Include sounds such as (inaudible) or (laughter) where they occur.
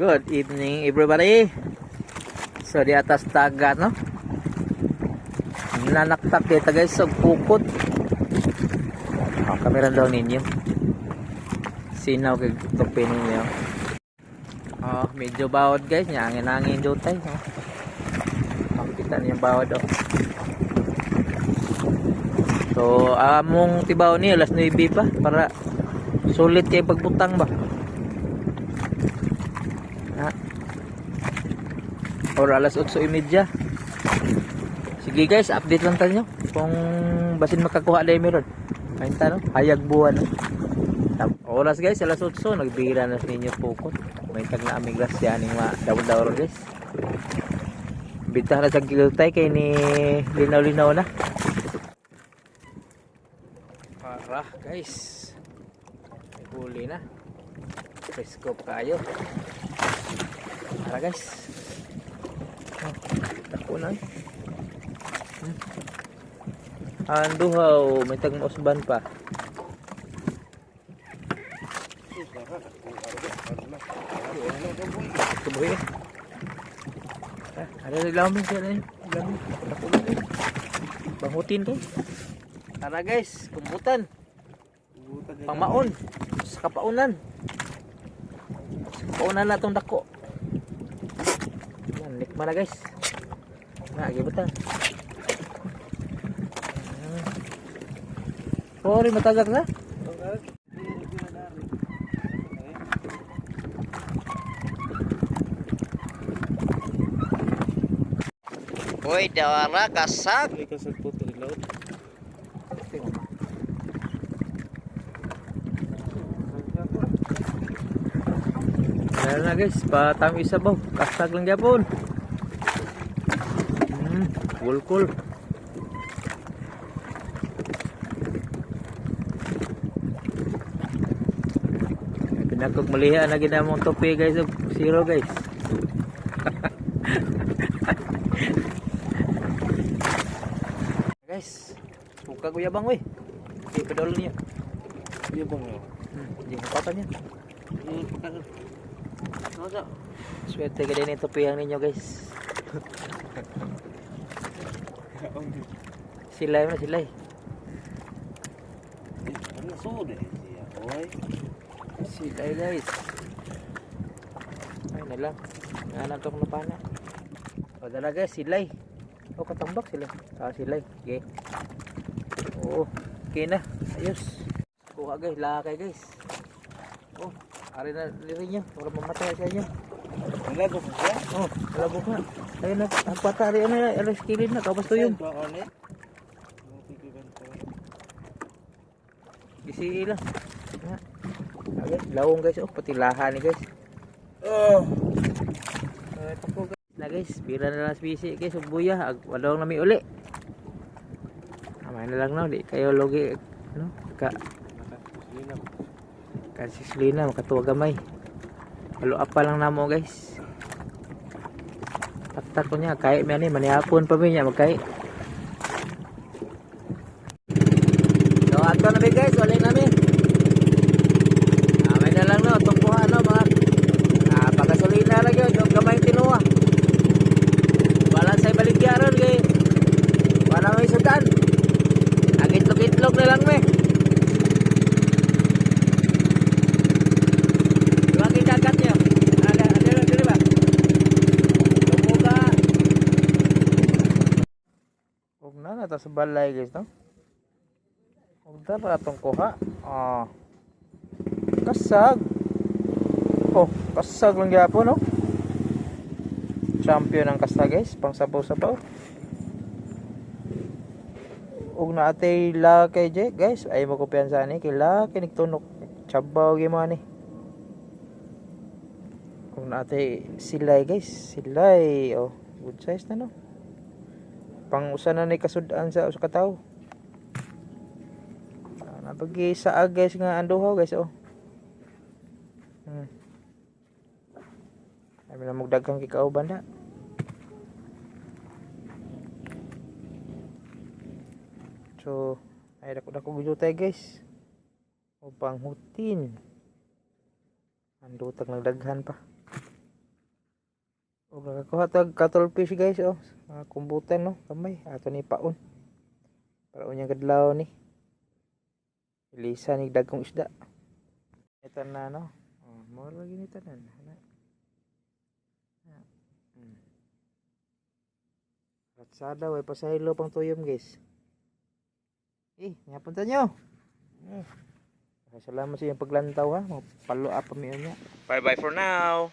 Good evening everybody. So di atas dagat no. Nanaktak dito guys sa pukot. Oh, kamera daw ninyo. Sinaw kay tupi ninyo. Oh, medyo bawod guys, nyangin-angin jutay. Oh. Makikita niyo yung bawod oh. So, among tibaw ni alas 9 pa para sulit kay pagbutang ba. Or alas 8.30. Sige guys, update lang tayo kung basin makakuha na yung meron. Kain no? Hayag buwan. Oras guys, alas 8, nagbira na sa ninyo pukot. May tag na aming grasya ning mga daw-daw guys. Bitahan na sa giltay kay ni linaw-linaw na. Para guys. Huli na. Presko kayo. Para guys. Oh, dako na. eh. Hmm. Anduhaw, may tagmausban pa. Tubuhi. Ah, ada di lamin siya na yun. Lamin. Na yun. Bangutin to. Tara guys, kumbutan. Pangmaon. Sa kapaunan. Sa kapaunan na itong dako. Yan, likma na guys. Na, gibutan. Sorry, matagak na. Uy, dawara, kasag. Kasag po ito ilaw. Ayan na guys, patami isa ba? Kasag lang yapon. Hmm, cool. Pinakog maliha na ginamong topi guys, oh, zero guys. (laughs) guys, suka ko yabang we. Di pedol niya. Iya bang ya. Hmm, di kapatan niya. Masa? Swerte ka din ito piyang ninyo guys. (laughs) Silay mo silay. Ano sude siya, oy. Silay guys. Ay na lang. Nga na napana. O dala guys, silay. O katambak sila. Ah, silay. Okay. Oo. Okay na. Ayos. Kuha guys, lakay guys. Oh, ari na niya. Para mamatay sa inyo. Wala ko po siya. Oh, labok na. Ayun na. Ang patari, ano na, alas kilid na. Kapas to it? Isi. Ha. Okay, lawong guys. Oh, pati laha ni guys. Oh. Uh. Na guys, pira na lang spisi guys. Ug buya, ag wadong nami uli. Amay na lang no, di kayo logi ano, ka kasislina makatuwa gamay. Halo apa lang namo guys. Taktak ko niya, kaya mi ani manihapon pa niya magkay. So ato na guys, wala namin. Amay na lang no, tungkuhan no mga Ah, pagasolina lang yun, yung gamay tinuwa. Wala sa baligyaran kay wala may sudan. Agitlog-itlog na lang me. Yung dagat niyo. Ada ada ada dili ba? Tumuga. Huwag na na sa balay guys no. Huwag na atong kuha. Ah. Kasag. Oh, kasag lang gyapon no. Champion ang kasta guys, pang sabaw-sabaw. Ug na atay la kay guys, ay mo kumpiyansa ni kay la kay nigtunok. Chabaw gyud ni. Ug na atay silay guys, silay oh, good size na no. Pang usa na ni kasud-an sa usa ka tawo. Ah, Napagi sa guys nga anduhaw guys oh. Hmm. Kami na magdagang kikaw banda. So, ay dako dako gusto tayo guys. O panghutin. Andutag nagdaghan pa. O nakakuha tag cuttlefish guys oh. Mga kumbutan no, kamay ato ni paon. Para unya kadlaw ni. Ilisa ni dagkong isda. Ito na no. Oh, mo lagi ni tanan. Ana. Ah, Hmm. Ratsada way pasahilo pang tuyom guys. Eh, napunta nyo. Hmm. Salamat sa iyong paglantaw ha. Palo up pa niya. Bye bye for now.